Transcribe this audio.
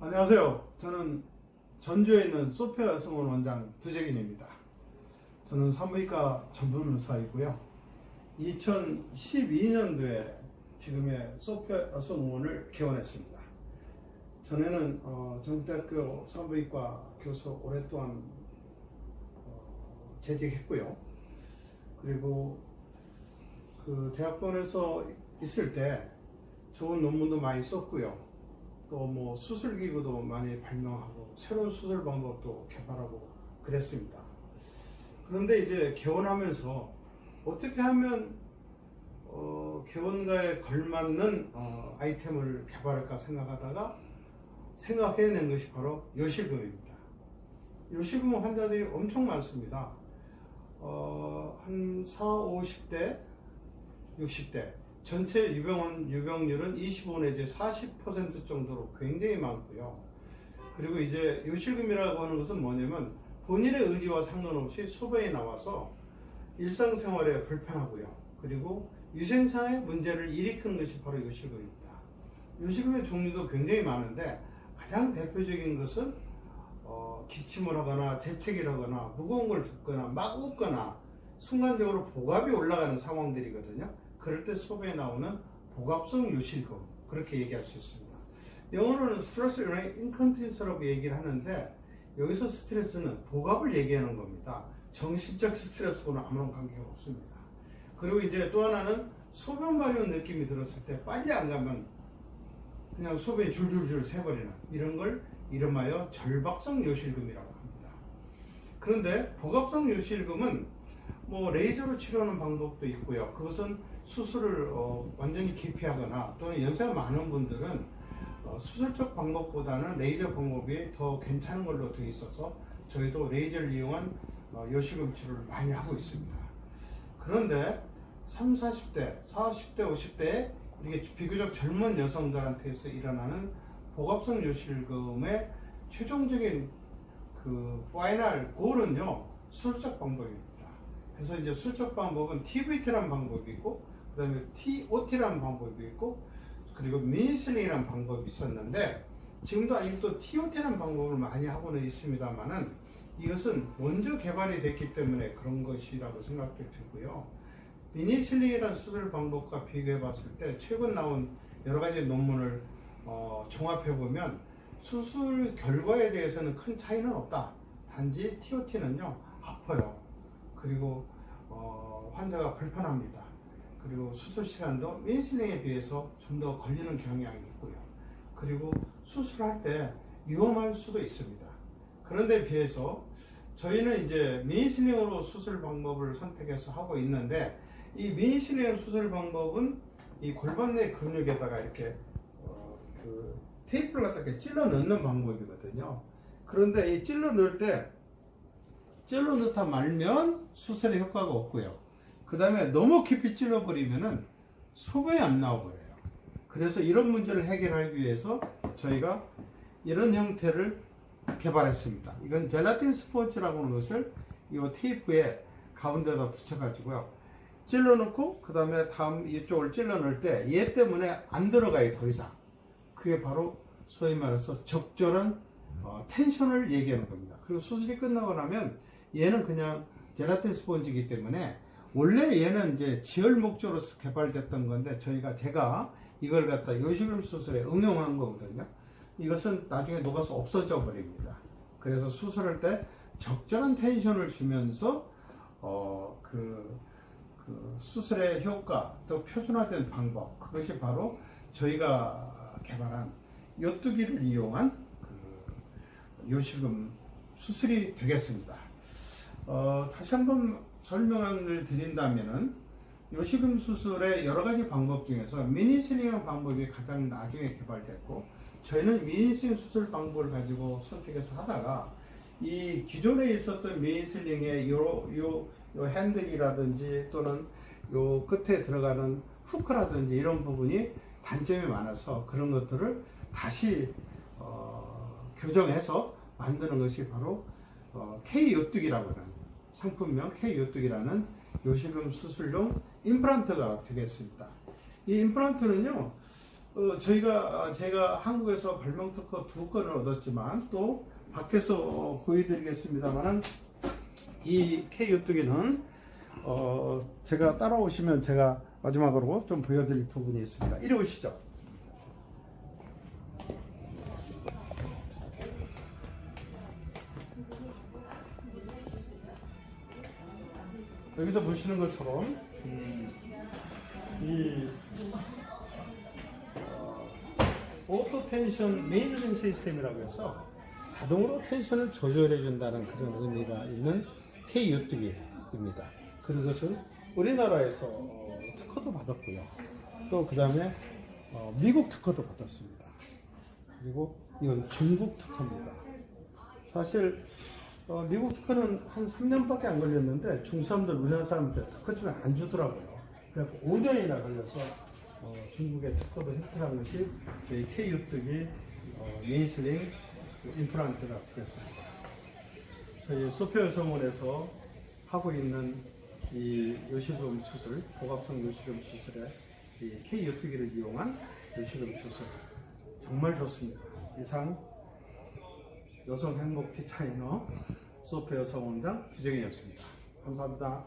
안녕하세요. 저는 전주에 있는 소피아 여성원 원장 두재균입니다. 저는 산부인과 전문 의사이고요. 2012년도에 지금의 소피아 여성원을 개원했습니다. 전에는 어, 전국대학교 산부인과 교수 오랫동안 어, 재직했고요. 그리고 그 대학원에서 있을 때 좋은 논문도 많이 썼고요. 또 뭐 수술기구도 많이 발명하고 새로운 수술 방법도 개발하고 그랬습니다. 그런데 이제 개원하면서 어떻게 하면 어, 개원가에 걸맞는 어, 아이템을 개발할까 생각하다가 생각해낸 것이 바로 요실금입니다. 요실금 환자들이 엄청 많습니다. 어, 한 4, 50대, 60대 전체 유병원 유병률은 25 내지 40% 정도로 굉장히 많고요. 그리고 이제 요실금이라고 하는 것은 뭐냐면 본인의 의지와 상관없이 소변이 나와서 일상생활에 불편하고요. 그리고 유생사의 문제를 일으키는 것이 바로 요실금입니다. 요실금의 종류도 굉장히 많은데 가장 대표적인 것은 어, 기침을 하거나 재채기를 하거나 무거운 걸 줍거나 막 웃거나 순간적으로 복압이 올라가는 상황들이거든요. 그럴 때 소변에 나오는 복압성 요실금 그렇게 얘기할 수 있습니다. 영어로는 스트레스 인컨티넌스라고 얘기를 하는데 여기서 스트레스는 복압을 얘기하는 겁니다. 정신적 스트레스와는 아무런 관계가 없습니다. 그리고 이제 또 하나는 소변 마려운 느낌이 들었을 때 빨리 안 가면 그냥 소변이 줄줄줄 새버리는 이런 걸 이름하여 절박성 요실금이라고 합니다. 그런데 복압성 요실금은 뭐 레이저로 치료하는 방법도 있고요. 그것은 수술을 어, 완전히 기피하거나 또는 연세가 많은 분들은 어, 수술적 방법보다는 레이저 방법이 더 괜찮은 걸로 되어 있어서 저희도 레이저를 이용한 어, 요실금 치료를 많이 하고 있습니다. 그런데 3, 40대, 40대, 50대 이렇게 비교적 젊은 여성들한테서 일어나는 복압성 요실금의 최종적인 그 파이널 골은요 수술적 방법입니다. 그래서 이제 수술적 방법은 TVT라는 방법이 있고 그 다음에 TOT라는 방법이 있고 그리고 미니슬링이라는 방법이 있었는데 지금도 아직도 TOT라는 방법을 많이 하고는 있습니다만은 이것은 먼저 개발이 됐기 때문에 그런 것이라고 생각도 되고요. 미니슬링이라는 수술 방법과 비교해 봤을 때 최근 나온 여러 가지 논문을 어, 종합해 보면 수술 결과에 대해서는 큰 차이는 없다. 단지 TOT는요 아파요. 그리고 어, 환자가 불편합니다. 그리고 수술 시간도 민슬링에 비해서 좀 더 걸리는 경향이 있고요. 그리고 수술할 때 위험할 수도 있습니다. 그런데 비해서 저희는 이제 미니슬링으로 수술 방법을 선택해서 하고 있는데 이 미니슬링 수술 방법은 이 골반 내 근육에다가 이렇게 어, 그 테이프를 갖다 찔러 넣는 방법이거든요. 그런데 이 찔러 넣을 때 찔러 넣다 말면 수술에 효과가 없고요. 그 다음에 너무 깊이 찔러버리면은 소변이 안 나와버려요. 그래서 이런 문제를 해결하기 위해서 저희가 이런 형태를 개발했습니다. 이건 젤라틴 스포츠라고 하는 것을 이 테이프에 가운데다 붙여가지고요. 찔러 넣고, 그 다음에 다음 이쪽을 찔러 넣을 때 얘 때문에 안 들어가요, 더 이상. 그게 바로 소위 말해서 적절한 어, 텐션을 얘기하는 겁니다. 그리고 수술이 끝나고 나면 얘는 그냥 젤라틴 스펀지이기 때문에 원래 얘는 이제 지혈 목적으로 개발됐던 건데 저희가 제가 이걸 갖다 요실금 수술에 응용한 거거든요. 이것은 나중에 녹아서 없어져 버립니다. 그래서 수술할 때 적절한 텐션을 주면서 어, 그, 그 수술의 효과 또 표준화된 방법 그것이 바로 저희가 개발한 요뚜기를 이용한 그 요실금 수술이 되겠습니다. 어, 다시 한번 설명을 드린다면은 요식금 수술의 여러 가지 방법 중에서 미니슬링 방법이 가장 나중에 개발됐고 저희는 미니슬링 수술 방법을 가지고 선택해서 하다가 이 기존에 있었던 미니슬링의 요, 요, 요 핸들이라든지 또는 요 끝에 들어가는 후크라든지 이런 부분이 단점이 많아서 그런 것들을 다시 어, 교정해서 만드는 것이 바로 어, K 요뚝이라고 하는 상품명 K 요뚝이라는 요실금 수술용 임플란트가 되겠습니다. 이 임플란트는요, 어, 저희가 제가 한국에서 발명 특허 두 건을 얻었지만 또 밖에서 보여드리겠습니다만은 이 K 유뚜기는 어, 제가 따라오시면 제가 마지막으로 좀 보여드릴 부분이 있습니다. 이리 오시죠. 여기서 보시는 것처럼 음, 이 어, 오토 텐션 메인링 시스템이라고 해서 자동으로 텐션을 조절해 준다는 그런 의미가 있는 K 유뚜기입니다. 그런 것은 우리나라에서 어, 특허도 받았고요. 또 그 다음에 미국 특허도 받았습니다. 그리고 이건 중국 특허입니다. 사실 어, 미국 특허는 한 3년밖에 안 걸렸는데 중사람들 우리나라 사람들 특허 주면 안 주더라고요. 그래서 5년이나 걸려서 어, 중국의 특허도 획득한 것이 저희 K유특이 어, 메인슬링 임플란트가 되겠습니다. 저희 소피아 성원에서 하고 있는 이 요실금 수술, 고갑성 요실금 수술에 이 K유특기를 이용한 요실금 수술 정말 좋습니다. 이상 여성 행복 디자이너 소피아 성원장 주정이었습니다. 감사합니다.